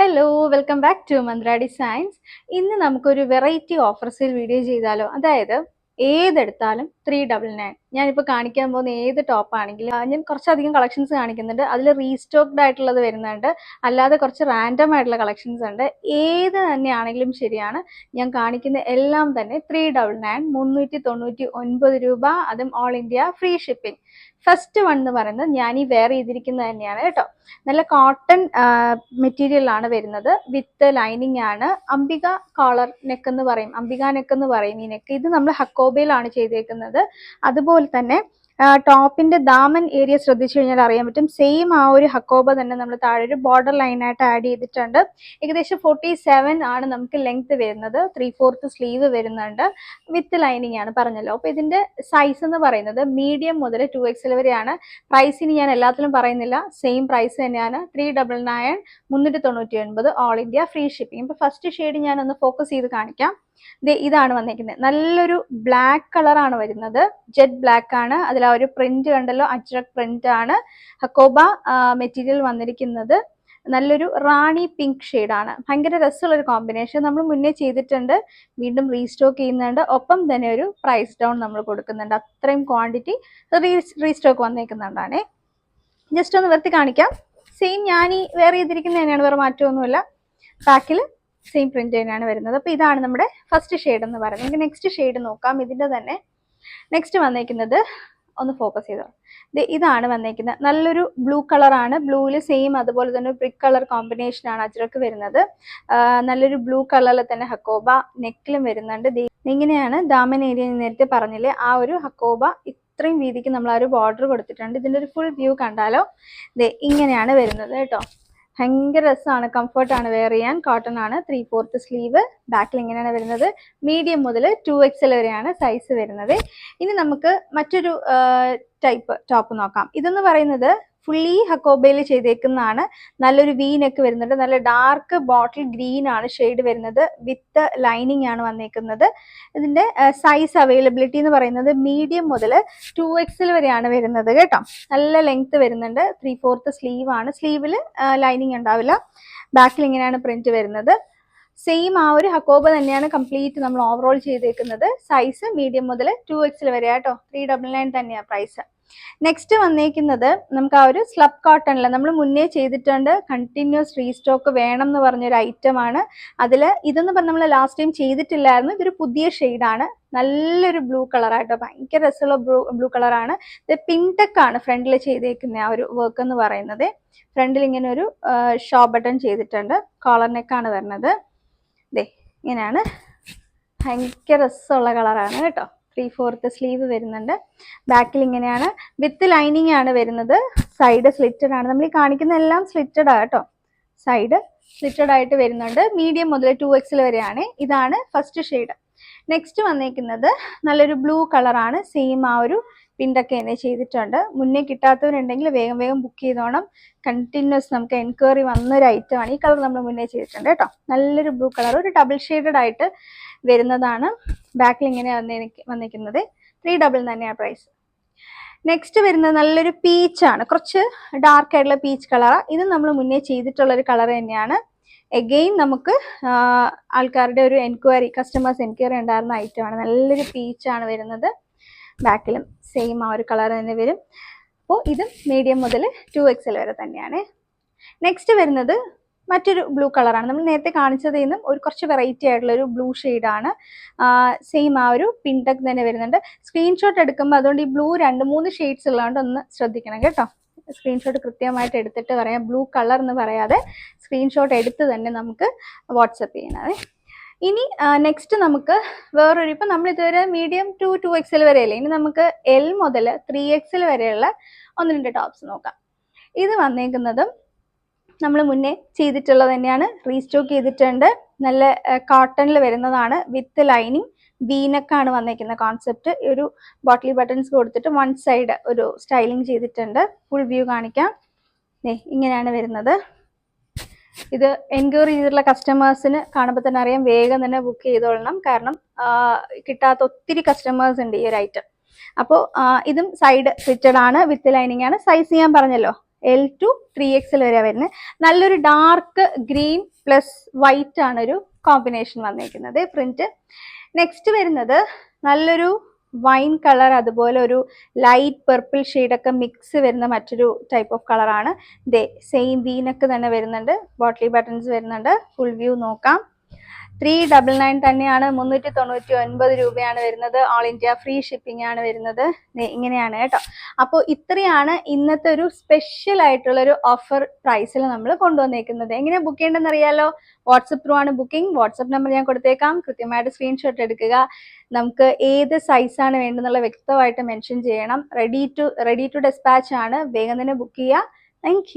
Hello welcome back to Mantra designs ഇന്ന് നമുക്കൊരു variety ഓഫർസിൽ video ചെയ്താലോ. അതായത് ഏതെടുത്താലും ത്രീ ഡബിൾ നയൻ ഞാനിപ്പോൾ കാണിക്കാൻ പോകുന്ന ഏത് ടോപ്പ് ആണെങ്കിലും ഞാൻ കുറച്ചധികം കളക്ഷൻസ് കാണിക്കുന്നുണ്ട്. അതിൽ റീസ്റ്റോക്ഡ് ആയിട്ടുള്ളത് വരുന്നുണ്ട്. അല്ലാതെ കുറച്ച് റാൻഡം ആയിട്ടുള്ള കളക്ഷൻസ് ഉണ്ട്. ഏത് തന്നെയാണെങ്കിലും ശരിയാണ്. ഞാൻ കാണിക്കുന്ന എല്ലാം തന്നെ ത്രീ ഡബിൾ നയൻ മുന്നൂറ്റി തൊണ്ണൂറ്റി ഒൻപത് രൂപ. അതും all India free shipping first one എന്ന് പറയുന്നത് ഞാൻ ഈ വെയർ ചെയ്തിരിക്കുന്നത് തന്നെയാണ് കേട്ടോ. നല്ല കോട്ടൺ മെറ്റീരിയൽ ആണ് വരുന്നത്. വിത്ത് ലൈനിങ് ആണ്. അംബിക കോളർ നെക്ക് എന്ന് പറയും. അംബിക നെക്ക് എന്ന് പറയും ഈ നെക്ക് ഇത് നമ്മൾ ഹക്കോബയിലാണ് ചെയ്തേക്കുന്നത്. അതുപോലെ തന്നെ ടോപ്പിന്റെ ദാമൻ ഏരിയ ശ്രദ്ധിച്ചു കഴിഞ്ഞാൽ അറിയാൻ പറ്റും. സെയിം ആ ഒരു ഹക്കോബ തന്നെ നമ്മൾ താഴെ ഒരു ബോർഡർ ലൈനായിട്ട് ആഡ് ചെയ്തിട്ടുണ്ട്. ഏകദേശം ഫോർട്ടി സെവൻ ആണ് നമുക്ക് ലെങ്ത് വരുന്നത്. ത്രീ ഫോർത്ത് സ്ലീവ് വരുന്നുണ്ട്. വിത്ത് ലൈനിങ് ആണ് പറഞ്ഞല്ലോ. അപ്പോൾ ഇതിന്റെ സൈസ് എന്ന് പറയുന്നത് മീഡിയം മുതൽ ടു എക്സൽ വരെയാണ്. പ്രൈസിന് ഞാൻ എല്ലാത്തിലും പറയുന്നില്ല. സെയിം പ്രൈസ് തന്നെയാണ്. ത്രീ ഡബിൾ നയൻ മുന്നൂറ്റി തൊണ്ണൂറ്റി ഒൻപത് ഓൾ ഇന്ത്യ ഫ്രീ ഷിപ്പിംഗ് ഇപ്പൊ ഫസ്റ്റ് ഷെയ്ഡ് ഞാൻ ഒന്ന് ഫോക്കസ് ചെയ്ത് കാണിക്കാം. ഇതാണ് വന്നിരിക്കുന്നത് നല്ലൊരു ബ്ലാക്ക് കളറാണ് വരുന്നത്. ജെറ്റ് ബ്ലാക്ക് ആണ്. അതിൽ ആ ഒരു പ്രിന്റ് കണ്ടല്ലോ? അജ്രക് പ്രിന്റ് ആണ്. ഹക്കോബ മെറ്റീരിയൽ വന്നിരിക്കുന്നത്. നല്ലൊരു റാണി പിങ്ക് ആണ്. ഭയങ്കര രസമുള്ള ഒരു കോമ്പിനേഷൻ നമ്മൾ മുന്നേ ചെയ്തിട്ടുണ്ട്. വീണ്ടും റീസ്റ്റോക്ക് ചെയ്യുന്നുണ്ട്. ഒപ്പം തന്നെ ഒരു പ്രൈസ് ഡൗൺ നമ്മൾ കൊടുക്കുന്നുണ്ട്. അത്രയും ക്വാണ്ടിറ്റി റീസ്റ്റോക്ക് വന്നേക്കുന്നുണ്ടാണേ. ജസ്റ്റ് ഒന്ന് വെറുതെ കാണിക്കാം. സെയിം ഞാൻ ഈ വേറെ ചെയ്തിരിക്കുന്നത് തന്നെയാണ് വേറെ മാറ്റമൊന്നുമില്ല. ബാക്കിൽ സെയിം പ്രിന്റ് തന്നെയാണ് വരുന്നത്. അപ്പോൾ ഇതാണ് നമ്മുടെ ഫസ്റ്റ് ഷെയ്ഡ് എന്ന് പറയുന്നത്. നമുക്ക് നെക്സ്റ്റ് ഷെയ്ഡ് നോക്കാം. ഇതിന്റെ തന്നെ നെക്സ്റ്റ് വന്നേക്കുന്നത് ഒന്ന് ഫോക്കസ് ചെയ്തോ. ഇതാണ് വന്നേക്കുന്നത്. നല്ലൊരു ബ്ലൂ കളറാണ് ബ്ലൂവിൽ സെയിം അതുപോലെ തന്നെ ബ്രിക് കളർ കോമ്പിനേഷൻ ആണ് അജ്രക്ക് വരുന്നത്. നല്ലൊരു ബ്ലൂ കളറിൽ തന്നെ ഹക്കോബ നെക്കിലും വരുന്നുണ്ട്. ഇങ്ങനെയാണ് ദാമൻ ഏരിയ നേരത്തെ പറഞ്ഞില്ലേ? ആ ഒരു ഹക്കോബ ഇത്രയും വീതിക്ക് നമ്മൾ ആ ഒരു ബോർഡർ കൊടുത്തിട്ടുണ്ട്. ഇതിന്റെ ഒരു ഫുൾ വ്യൂ കണ്ടാലോ? ഇങ്ങനെയാണ് വരുന്നത് കേട്ടോ. ഭയങ്കര രസമാണ്. കംഫർട്ടാണ് വെയർ ചെയ്യാൻ കോട്ടൺ ആണ്. ത്രീ ഫോർത്ത് സ്ലീവ് ബാക്കിൽ ഇങ്ങനെയാണ് വരുന്നത്. മീഡിയം മുതൽ ടു എക്സൽ വരെയാണ് സൈസ് വരുന്നത്. ഇനി നമുക്ക് മറ്റൊരു ടൈപ്പ് ടോപ്പ് നോക്കാം. ഇതെന്ന് പറയുന്നത് ഫുള്ളി ഹക്കോബയിൽ ചെയ്തേക്കുന്നതാണ്. നല്ലൊരു വീനൊക്കെ നെക്ക് വരുന്നുണ്ട്. നല്ല ഡാർക്ക് ബോട്ടിൽ ഗ്രീൻ ആണ് ഷെയ്ഡ് വരുന്നത്. വിത്ത് ലൈനിങ് ആണ് വന്നേക്കുന്നത്. ഇതിന്റെ സൈസ് അവൈലബിലിറ്റി എന്ന് പറയുന്നത് മീഡിയം മുതൽ ടു എക്സിൽ വരെയാണ് വരുന്നത് കേട്ടോ. നല്ല ലെങ്ത് വരുന്നുണ്ട്. ത്രീ ഫോർത്ത് സ്ലീവ് ആണ്. സ്ലീവിൽ ലൈനിങ് ഉണ്ടാവില്ല. ബാക്കിൽ ഇങ്ങനെയാണ് പ്രിന്റ് വരുന്നത്. സെയിം ആ ഒരു ഹക്കോബ തന്നെയാണ് കംപ്ലീറ്റ് നമ്മൾ ഓവറോൾ ചെയ്തേക്കുന്നത്. സൈസ് മീഡിയം മുതൽ ടു എക്സിൽ വരെ കേട്ടോ ത്രീ ഡബിൾ നയൻ തന്നെയാണ് പ്രൈസ് നെക്സ്റ്റ് വന്നേക്കുന്നത് നമുക്ക് ആ ഒരു സ്ലബ് കോട്ടണിൽ നമ്മൾ മുന്നേ ചെയ്തിട്ടുണ്ട് കണ്ടിന്യൂസ് റീസ്റ്റോക്ക് വേണം എന്ന് പറഞ്ഞൊരു ഐറ്റം ആണ്. അതിൽ ഇതെന്ന് പറഞ്ഞാൽ നമ്മൾ ലാസ്റ്റ് ടൈം ചെയ്തിട്ടില്ലായിരുന്നു. ഇതൊരു പുതിയ ഷെയ്ഡാണ് നല്ലൊരു ബ്ലൂ കളറായിട്ടോ ഭയങ്കര രസമുള്ള ബ്ലൂ ബ്ലൂ കളറാണ് ഇത് പിങ്ടെക്കാണ് ഫ്രണ്ടിൽ ചെയ്തേക്കുന്ന ആ ഒരു വർക്ക് എന്ന് പറയുന്നത്. ഫ്രണ്ടിൽ ഇങ്ങനെ ഒരു ഷോ ബട്ടൺ ചെയ്തിട്ടുണ്ട്. കോളർ നെക്കാണ് വരുന്നത്. ദേ ഇങ്ങനെയാണ്. ഭയങ്കര രസമുള്ള കളറാണ് കേട്ടോ. ത്രീ ഫോർത്ത് സ്ലീവ് വരുന്നുണ്ട്. ബാക്കിൽ ഇങ്ങനെയാണ്. വിത്ത് ലൈനിങ് ആണ് വരുന്നത്. സൈഡ് സ്ലിറ്റഡ് ആണ്. നമ്മൾ ഈ കാണിക്കുന്ന എല്ലാം സ്ലിറ്റഡ് ആണ് കേട്ടോ. സൈഡ് സ്ലിറ്റഡ് ആയിട്ട് വരുന്നുണ്ട്. മീഡിയം മുതൽ ടു എക്സിൽ വരെയാണ്. ഇതാണ് ഫസ്റ്റ് ഷെയ്ഡ് നെക്സ്റ്റ് വന്നേക്കുന്നത് നല്ലൊരു ബ്ലൂ കളറാണ് സെയിം ആ ഒരു പിണ്ടൊക്കെ തന്നെ ചെയ്തിട്ടുണ്ട്. മുന്നേ കിട്ടാത്തവരുണ്ടെങ്കിൽ വേഗം വേഗം ബുക്ക് ചെയ്തോണം. കണ്ടിന്യൂസ് നമുക്ക് എൻക്വയറി വന്നൊരു ഐറ്റമാണ് ഈ കളർ നമ്മൾ മുന്നേ ചെയ്തിട്ടുണ്ട് കേട്ടോ. നല്ലൊരു ബ്ലൂ കളർ ഒരു ഡബിൾ ഷെയ്ഡഡ് ആയിട്ട് വരുന്നതാണ്. ബാക്കിൽ ഇങ്ങനെ വന്നിരിക്കുന്നത് ത്രീ ഡബിൾ തന്നെയാണ് പ്രൈസ് നെക്സ്റ്റ് വരുന്നത് നല്ലൊരു പീച്ചാണ് കുറച്ച് ഡാർക്ക് ആയിട്ടുള്ള പീച്ച് കളറാണ് ഇത് നമ്മൾ മുന്നേ ചെയ്തിട്ടുള്ള ഒരു കളർ തന്നെയാണ്. എഗെയിൻ നമുക്ക് ആൾക്കാരുടെ ഒരു എൻക്വയറി കസ്റ്റമേഴ്സ് എൻക്വയറി ഉണ്ടായിരുന്ന ഐറ്റമാണ് നല്ലൊരു പീച്ചാണ് വരുന്നത്. ബാക്കിലും സെയിം ആ ഒരു കളർ തന്നെ വരും. അപ്പോൾ ഇത് മീഡിയം മുതൽ ടു എക്സൽ വരെ തന്നെയാണ്. നെക്സ്റ്റ് വരുന്നത് മറ്റൊരു ബ്ലൂ കളറാണ് നമ്മൾ നേരത്തെ കാണിച്ചതിൽ നിന്നും ഒരു കുറച്ച് വെറൈറ്റി ആയിട്ടുള്ള ഒരു ബ്ലൂ ഷെയ്ഡാണ് സെയിം ആ ഒരു പിൻടക്ക് തന്നെ വരുന്നുണ്ട്. സ്ക്രീൻഷോട്ട് എടുക്കുമ്പോൾ അതുകൊണ്ട് ഈ ബ്ലൂ രണ്ട് മൂന്ന് ഷെയ്ഡ്സ് ഉള്ളതുകൊണ്ട് ഒന്ന് ശ്രദ്ധിക്കണം കേട്ടോ. സ്ക്രീൻഷോട്ട് കൃത്യമായിട്ട് എടുത്തിട്ട് പറയാം. ബ്ലൂ കളർ എന്ന് പറയാതെ സ്ക്രീൻഷോട്ട് എടുത്ത് തന്നെ നമുക്ക് വാട്സപ്പ് ചെയ്യണേ ഇനി നെക്സ്റ്റ് നമുക്ക് വേറൊരു ഇപ്പം നമ്മൾ ഇതുവരെ മീഡിയം ടു ടു എക്സൽ വരെയല്ലേ ഇനി നമുക്ക് എൽ മുതൽ ത്രീ എക്സിൽ വരെയുള്ള ഒന്ന് രണ്ട് ടോപ്സ് നോക്കാം. ഇത് വന്നേക്കുന്നതും നമ്മൾ മുന്നേ ചെയ്തിട്ടുള്ളത് തന്നെയാണ്. റീസ്റ്റോക്ക് ചെയ്തിട്ടുണ്ട്. നല്ല കോട്ടണിൽ വരുന്നതാണ് വിത്ത് ലൈനിങ് വീനക്കാണ് വന്നേക്കുന്ന കോൺസെപ്റ്റ് ഒരു ബോട്ടിൽ ബട്ടൺസ് കൊടുത്തിട്ട് വൺ സൈഡ് ഒരു സ്റ്റൈലിംഗ് ചെയ്തിട്ടുണ്ട്. ഫുൾ വ്യൂ കാണിക്കാം. ഇങ്ങനെയാണ് വരുന്നത്. ഇത് എൻക്വയറി ചെയ്തിട്ടുള്ള കസ്റ്റമേഴ്സിന് കാണുമ്പോൾ തന്നെ അറിയാം വേഗം തന്നെ ബുക്ക് ചെയ്തോളണം. കാരണം കിട്ടാത്ത ഒത്തിരി കസ്റ്റമേഴ്സ് ഉണ്ട് ഈ ഒരു ഐറ്റം അപ്പോൾ ഇതും സൈഡ് ഫിറ്റഡ് ആണ് വിത്ത് ലൈനിങ് ആണ്. സൈസ് ഞാൻ പറഞ്ഞല്ലോ. എൽ ടു ത്രീ എക്സിൽ വരെ വരുന്നത്. നല്ലൊരു ഡാർക്ക് ഗ്രീൻ പ്ലസ് വൈറ്റ് ആണ് ഒരു കോമ്പിനേഷൻ വന്നിരിക്കുന്നത് പ്രിന്റ് നെക്സ്റ്റ് വരുന്നത് നല്ലൊരു വൈൻ കളർ അതുപോലെ ഒരു ലൈറ്റ് പെർപ്പിൾ ഒക്കെ മിക്സ് വരുന്ന മറ്റൊരു ടൈപ്പ് ഓഫ് കളറാണ് ദേ സെയിം വീനൊക്കെ തന്നെ വരുന്നുണ്ട്. ബോട്ടിലി ബട്ടൺസ് വരുന്നുണ്ട്. ഫുൾ വ്യൂ നോക്കാം. ത്രീ ഡബിൾ നയൻ തന്നെയാണ് മുന്നൂറ്റി തൊണ്ണൂറ്റി ഒൻപത് രൂപയാണ് വരുന്നത്. ഓൾ ഇന്ത്യ ഫ്രീ ഷിപ്പിംഗ് ആണ് വരുന്നത്. ഇങ്ങനെയാണ് കേട്ടോ. അപ്പോൾ ഇത്രയാണ് ഇന്നത്തെ ഒരു സ്പെഷ്യൽ ആയിട്ടുള്ള ഒരു ഓഫർ പ്രൈസിൽ നമ്മൾ കൊണ്ടുവന്നേക്കുന്നത്. എങ്ങനെയാണ് ബുക്ക് ചെയ്യേണ്ടതെന്ന് അറിയാലോ? വാട്സപ്പ് ത്രൂ ആണ് ബുക്കിംഗ് വാട്സപ്പ് നമ്പർ ഞാൻ കൊടുത്തേക്കാം. കൃത്യമായിട്ട് സ്ക്രീൻഷോട്ട് എടുക്കുക. നമുക്ക് ഏത് സൈസാണ് വേണ്ടതെന്നുള്ള വ്യക്തമായിട്ട് മെൻഷൻ ചെയ്യണം. Ready to ready to dispatch ആണ്. വേഗം തന്നെ ബുക്ക് ചെയ്യുക. താങ്ക്